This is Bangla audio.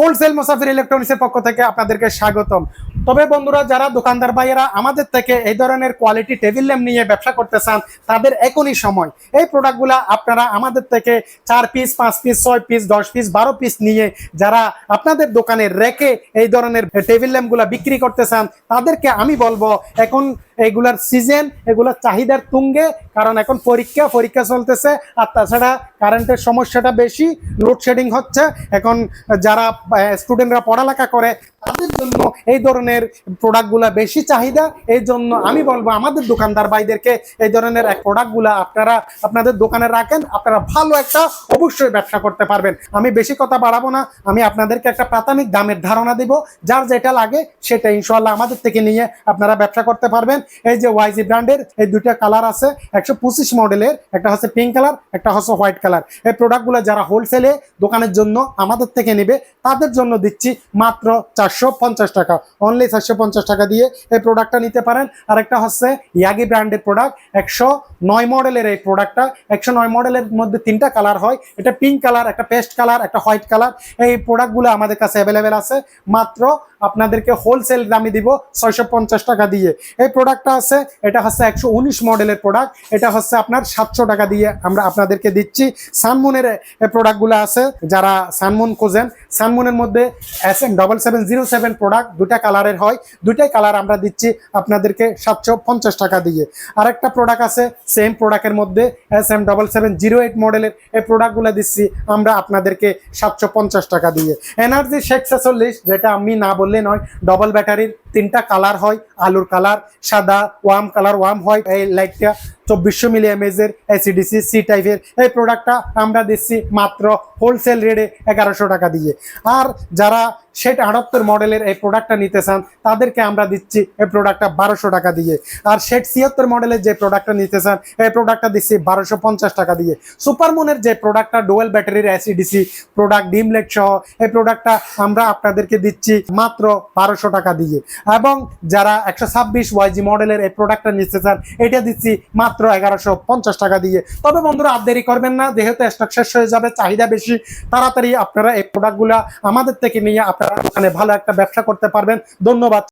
হোলসেল মুসাফির ইলেকট্রনিক্সের পক্ষ থেকে আপনাদেরকে স্বাগতম। তবে বন্ধুরা, যারা দোকানদার ভাইয়েরা আমাদের থেকে এই ধরনের কোয়ালিটি টেবিল ল্যাম্প নিয়ে ব্যবসা করতে চান, তাদের এখনই সময়। এই প্রোডাক্টগুলো আপনারা আমাদের থেকে চার পিস পাঁচ পিস ছয় পিস দশ পিস বারো পিস নিয়ে যারা আপনাদের দোকানে রেখে এই ধরনের টেবিল ল্যাম্পগুলো বিক্রি করতে চান, তাদেরকে আমি বলব, এখন এগুলার সিজন এগুলার চাহিদার তুঙ্গে, কারণ এখন পরীক্ষা পরীক্ষা চলতেছে। আর তাছাড়া কারেন্টের সমস্যাটা বেশি লোডশেডিং হচ্ছে। এখন যারা স্টুডেন্টরা পড়ালেখা করে, তাদের জন্য এই ধরনের প্রোডাক্টগুলা বেশি চাহিদা। এই জন্য আমি বলব, আমাদের দোকানদার ভাইদেরকে এই ধরনের এক প্রোডাক্টগুলা আপনারা, আপনাদের দোকানে রাখেন। আপনারা ভালো একটা অবশ্যই ব্যবসা করতে পারবেন। আমি বেশি কথা বাড়াবো না। আমি আপনাদেরকে একটা প্রাথমিক দামের ধারণা দিব। যার যেটা লাগে, সেটা ইনশাল্লাহ আমাদের থেকে নিয়ে আপনারা ব্যবসা করতে পারবেন। এই যে ওয়াইজি ব্র্যান্ডের এই দুইটা কালার আছে, একশো পঁচিশ মডেলের, একটা হচ্ছে পিঙ্ক কালার একটা হচ্ছে হোয়াইট কালার এই প্রোডাক্টগুলো যারা হোলসেলে দোকানের জন্য আমাদের থেকে নেবে, তাদের জন্য দিচ্ছি মাত্র চারশো পঞ্চাশ টাকা। অনলি চারশো পঞ্চাশ টাকা দিয়ে এই প্রোডাক্টটা নিতে পারেন। আর একটা হচ্ছে ইয়াগি ব্র্যান্ডের প্রোডাক্ট একশো নয় মডেলের এই প্রোডাক্টটা একশো নয় মডেলের মধ্যে তিনটা কালার হয়। এটা পিঙ্ক কালার একটা পেস্ট কালার একটা হোয়াইট কালার এই প্রোডাক্টগুলো আমাদের কাছে অ্যাভেলেবেল আছে। মাত্র আপনাদেরকে হোলসেল দামে দিব ছয়শো পঞ্চাশ টাকা দিয়ে। এই প্রোডাক্টটা আছে, এটা হচ্ছে একশো উনিশ মডেলের প্রোডাক্ট, এটা হচ্ছে আপনার সাতশো টাকা দিয়ে আমরা আপনাদেরকে দিচ্ছি। সানমুনের প্রোডাক্টগুলো আছে, যারা সানমুন খোঁজেন, সানমুনের মধ্যে S M double seven zero seven product, দুটা কালারের হয়, দুটাই কালার আমরা দিচ্ছি আপনাদেরকে সাতশো পঞ্চাশ টাকা দিয়ে। আরেকটা প্রোডাক্ট আছে সেম প্রোডাক্টের মধ্যে S M double seven zero eight মডেলের এই প্রোডাক্টগুলো দিচ্ছি, আমরা আপনাদেরকে সাতশো পঞ্চাশ টাকা দিয়ে। এনার্জি শেখ ছেচল্লিশ, যেটা আমি না বললে নয় ডবল ব্যাটারির তিনটা কালার হয় আলুর কালার সাদা ওয়াম কালার ওয়াম হয় এই লাইটটা চব্বিশশো মিলি এমএজের এসিডিসি সি টাইপের এই প্রোডাক্টটা আমরা দিচ্ছি মাত্র হোলসেল রেটে এগারোশো টাকা দিয়ে। আর যারা ষাট আটাত্তর মডেলের এই প্রোডাক্টটা নিতে চান, তাদেরকে আমরা দিচ্ছি এই প্রোডাক্টটা বারোশো টাকা দিয়ে। আর ষাট ছিয়াত্তর মডেলের যে প্রোডাক্টটা নিতে চান, এই প্রোডাক্টটা দিচ্ছি বারোশো পঞ্চাশ টাকা দিয়ে। সুপারমুনের যে প্রোডাক্টটা ডুয়েল ব্যাটারির অ্যাসিডিসি প্রোডাক্ট ডিমলেট সহ, এই প্রোডাক্টটা আমরা আপনাদেরকে দিচ্ছি মাত্র বারোশো টাকা দিয়ে। এবং যারা একশো ছাব্বিশ ওয়াইজি মডেলের এই প্রোডাক্টটা নিতে চান, এটা দিচ্ছি মাত্র এগারোশো পঞ্চাশ টাকা দিয়ে। তবে বন্ধুরা, আর দেরি করবেন না, যেহেতু স্টক শেষ হয়ে যাবে, চাহিদা বেশি, তাড়াতাড়ি আপনারা এই প্রোডাক্টগুলো আমাদের থেকে নিয়ে আপনারা ওখানে ভালো একটা ব্যবসা করতে পারবেন। ধন্যবাদ।